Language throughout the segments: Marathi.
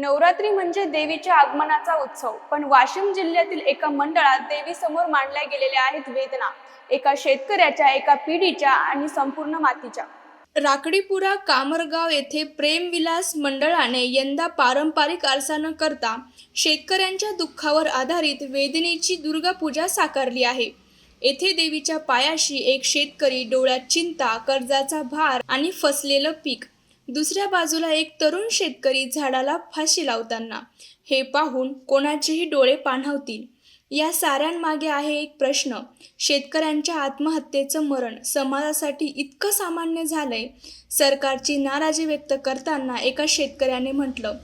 नवरात्री म्हणजे देवीच्या आगमनाचा उत्सव. पण वाशिम जिल्ह्यातील एका मंडळात देवी समोर मांडल्या गेलेल्या आहेत वेदना. एका शेतकऱ्याच्या एका पिढीच्या आणि संपूर्ण मातीच्या. राकडीपुरा कामरगाव येथे प्रेमविलास मंडळाने यंदा पारंपरिक आरसा न करता शेतकऱ्यांच्या दुःखावर आधारित वेदनेची दुर्गापूजा साकारली आहे. येथे देवीच्या पायाशी एक शेतकरी डोळ्यात चिंता कर्जाचा भार आणि फसलेलं पीक. दुसऱ्या बाजूला एक तरुण शेतकरी झाडाला फाशी लावताना. हे पाहून कोणाचेही डोळे पाणावतील. या साऱ्यांमागे आहे एक प्रश्न. शेतकऱ्यांच्या आत्महत्येचं मरण समाजासाठी इतकं सामान्य झालंय? सरकारची नाराजी व्यक्त करताना एका शेतकऱ्याने म्हटलं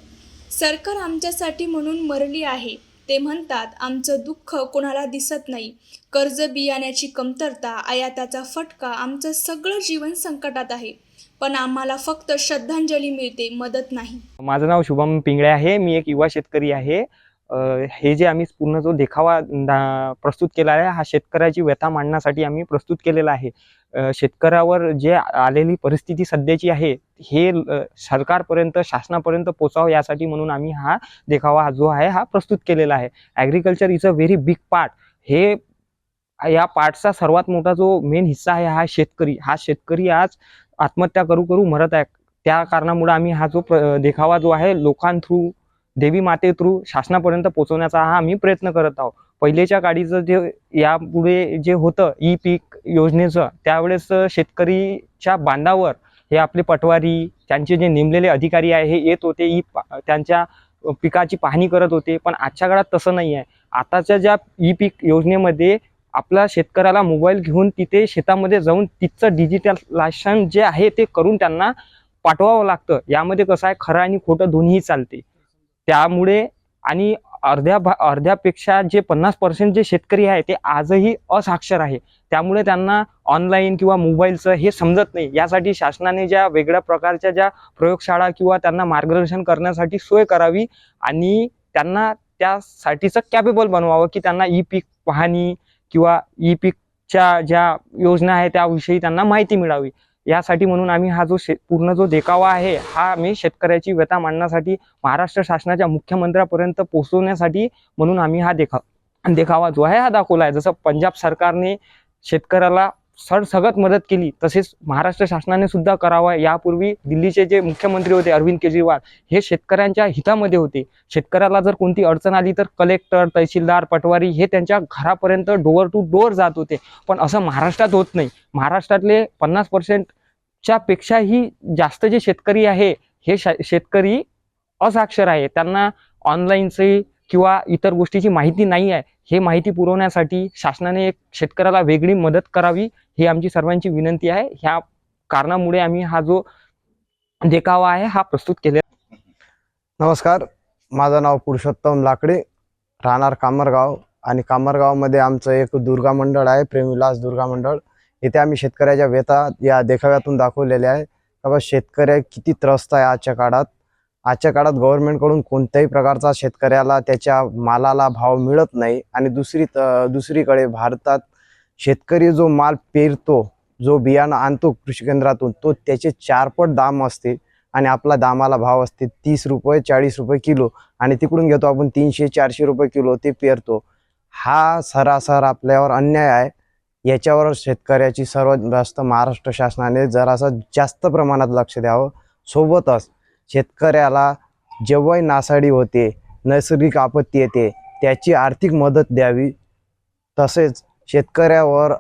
सरकार आमच्यासाठी म्हणून मरली आहे. ते म्हणतात आमचं दुःख कोणाला दिसत नाही. कर्ज बियाण्याची कमतरता आयाताचा फटका आमचं सगळं जीवन संकटात आहे. पण आम्हाला फक्त श्रद्धांजली मिळते मदत नाही. माझं नाव शुभम पिंगळे आहे. मी एक युवा शेतकरी आहे. हे जे आम्ही पूर्ण जो देखावा प्रस्तुत केला आहे हा शेतकऱ्याची व्यथा मांडण्यासाठी आम्ही प्रस्तुत केलेला आहे. शेतकऱ्यावर जे आलेली परिस्थिती सध्याची आहे हे सरकारपर्यंत शासनापर्यंत पोचावं यासाठी म्हणून आम्ही हा देखावा हा जो आहे हा प्रस्तुत केलेला आहे. Agriculture is a very big part हे या पार्टचा सर्वात मोठा जो मेन हिस्सा आहे हा शेतकरी. हा शेतकरी आज आत्महत्या करू करू मरत आहे. त्या कारणामुळे आम्ही हा जो प्र- देखावा जो आहे लोकांथ्रू देवी माते थ्रू शासनापर्यंत पोहोचवण्याचा हा आम्ही प्रयत्न करत आहोत. पहिलेच्या काळीचं जे यापुढे जे होतं ई पीक योजनेचं त्यावेळेस शेतकरीच्या बांधावर हे आपले पटवारी त्यांचे जे नेमलेले अधिकारी आहे हे येत होते. ई पा- त्यांच्या पिकाची पाहणी करत होते. पण आजच्या काळात तसं नाही आहे. आताच्या ज्या ई पीक योजनेमध्ये आपला शेतकऱ्याला मोबाईल घेऊन तिथे शेतामध्ये जाऊन तिथचं डिजिटलायझेशन जे आहे ते करून त्यांना पाठवावं लागतं. यामध्ये कसं आहे खरं आणि खोटं दोन्हीही चालते. त्यामुळे आणि अर्ध्या भा अर्ध्यापेक्षा जे पन्नास पर्सेंट जे शेतकरी आहे ते आजही असाक्षर आहे. त्यामुळे त्यांना ऑनलाईन किंवा मोबाईलचं हे समजत नाही. यासाठी शासनाने ज्या वेगळ्या प्रकारच्या ज्या प्रयोगशाळा किंवा त्यांना मार्गदर्शन करण्यासाठी सोय करावी आणि त्यांना त्यासाठीचं कॅपेबल बनवावं की त्यांना ई पीक पाहणी किंवा ई पीकच्या ज्या योजना आहेत त्याविषयी त्यांना माहिती मिळावी. यासाठी म्हणून आम्ही हा जो शे पूर्ण जो देखावा आहे हा आम्ही शेतकऱ्याची व्यथा मांडण्यासाठी महाराष्ट्र शासनाच्या मुख्यमंत्र्यापर्यंत पोहोचवण्यासाठी म्हणून आम्ही हा देखा देखावा जो आहे हा दाखवला आहे. जसं पंजाब सरकारने शेतकऱ्याला सरसगत मदत केली. तसेच महाराष्ट्र शासनाने सुद्धा करावा. यापूर्वी दिल्लीचे जे मुख्यमंत्री होते अरविंद केजरीवाल हे शेतकऱ्यांच्या हितामध्ये होते. शेतकऱ्याला जर कोणती अडचण आली तर कलेक्टर तहसीलदार पटवारी हे त्यांच्या घरापर्यंत डोअर टू डोअर जात होते. पण असं महाराष्ट्रात होत नाही. महाराष्ट्रातले पन्नास पर्सेंटच्या पेक्षाही जास्त जे शेतकरी आहे हे शेतकरी असाक्षर आहे. त्यांना ऑनलाईनचे किंवा इतर गोष्टीची माहिती नाही आहे हे माहिती पुरवण्यासाठी शासनाने एक शेतकऱ्याला वेगळी मदत करावी ही आमची सर्वांची विनंती आहे. ह्या कारणामुळे आम्ही हा जो देखावा आहे हा प्रस्तुत केले नमस्कार. माझं नाव पुरुषोत्तम लाकडे राहणार कामरगाव आणि कामरगावमध्ये आमचं एक दुर्गा मंडळ आहे प्रेमविलास दुर्गा मंडळ. इथे आम्ही शेतकऱ्याच्या व्यथा या देखाव्यातून दाखवलेल्या आहे का शेतकऱ्या किती त्रस्त आहे आजच्या काळात. आजच्या काळात गव्हर्नमेंटकडून कोणत्याही प्रकारचा शेतकऱ्याला त्याच्या मालाला भाव मिळत नाही. आणि दुसरी दुसरीकडे भारतात शेतकरी जो माल पेरतो जो बियाणं आणतो कृषी केंद्रातून तो त्याचे चारपट दाम असते. आणि आपला दामाला भाव असते तीस रुपये चाळीस रुपये किलो. आणि तिकडून घेतो आपण तीनशे चारशे रुपये किलो ते पेरतो. हा सरासर आपल्यावर अन्याय आहे. याच्यावर शेतकऱ्याची सर्वात जास्त महाराष्ट्र शासनाने जरासा जास्त प्रमाणात लक्ष द्यावं. सोबतच शेतकऱ्याला जेव्हाही नासाडी होते नैसर्गिक आपत्ती येते त्याची आर्थिक मदत द्यावी. तसेच शेतकऱ्यावर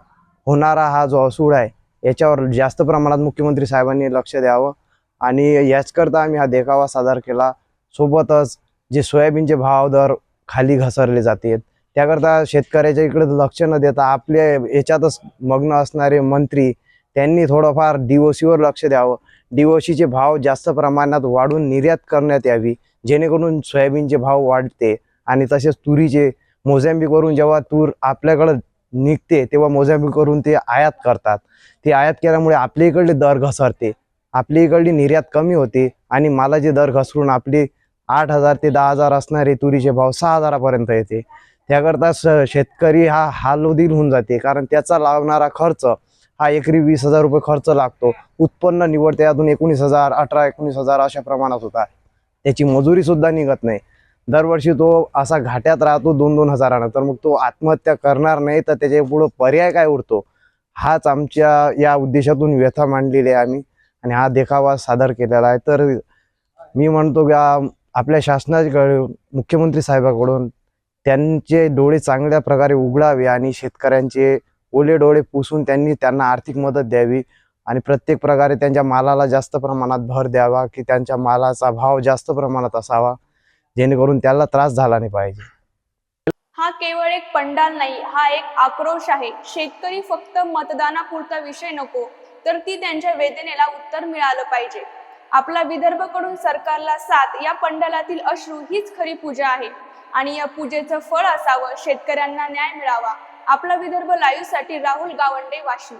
होणारा हा जो असूड आहे याच्यावर जास्त प्रमाणात मुख्यमंत्री साहेबांनी लक्ष द्यावं. आणि याचकरता आम्ही हा देखावा सादर केला. सोबतच जे सोयाबीनचे भाव दर खाली घसरले जातात त्याकरता शेतकऱ्याच्या इकडे लक्ष न देता आपल्या याच्यातच मग्न असणारे मंत्री त्यांनी थोडंफार डीओसीवर लक्ष द्यावं. डीओसीचे भाव जास्त प्रमाणात वाढून निर्यात करण्यात यावी. जेणेकरून सोयाबीनचे भाव वाढते आणि तसेच तुरीचे मोझॅम्बिकवरून जेव्हा तूर आपल्याकडं निघते तेव्हा मोझॅम्बिकवरून ते आयात करतात. ते आयात केल्यामुळे आपल्या इकडले दर घसरते. आपल्या इकडली निर्यात कमी होते आणि मालाचे दर घसरून आपली आठ हजार ते दहा हजार असणारे तुरीचे भाव सहा हजारापर्यंत येते. त्याकरता स शेतकरी हा हालोदील होऊन जाते. कारण त्याचा लावणारा खर्च हा एकरी वीस हजार रुपये खर्च लागतो. उत्पन्न निवडते यातून एकोणीस हजार अठरा एकोणीस हजार अशा प्रमाणात होता. त्याची मजुरी सुद्धा निघत नाही. दरवर्षी तो असा घाट्यात राहतो दोन दोन हजारानं. तर मग तो आत्महत्या करणार नाही तर त्याच्या पुढं पर्याय काय उरतो? हाच आमच्या या उद्देशातून व्यथा मांडलेली आहे आम्ही आणि हा देखावा सादर केलेला आहे. तर मी म्हणतो की आपल्या शासनाकडून मुख्यमंत्री साहेबाकडून त्यांचे डोळे चांगल्या प्रकारे उघडावे आणि शेतकऱ्यांचे ओले डोळे पुसून त्यांनी त्यांना आर्थिक मदत द्यावी आणि प्रत्येक प्रकारे त्यांच्या मालाला जास्त प्रमाणात भर द्यावा की त्यांच्या मालाचा भाव जास्त प्रमाणात असावा जेणेकरून त्याला त्रास झाला नाही पाहिजे. हा केवळ एक पंडाल नाही हा एक आक्रोश आहे. शेतकरी फक्त मतदानापुरता विषय नको तर ती त्यांच्या वेदनेला उत्तर मिळालं पाहिजे. आपला विदर्भकडून सरकारला साथ या पंडालातील अश्रू हीच खरी पूजा आहे. आणि या पूजेचं फळ असावं शेतकऱ्यांना न्याय मिळावा. आपला विदर्भ लाईव्हसाठी राहुल गावंडे वाशिम.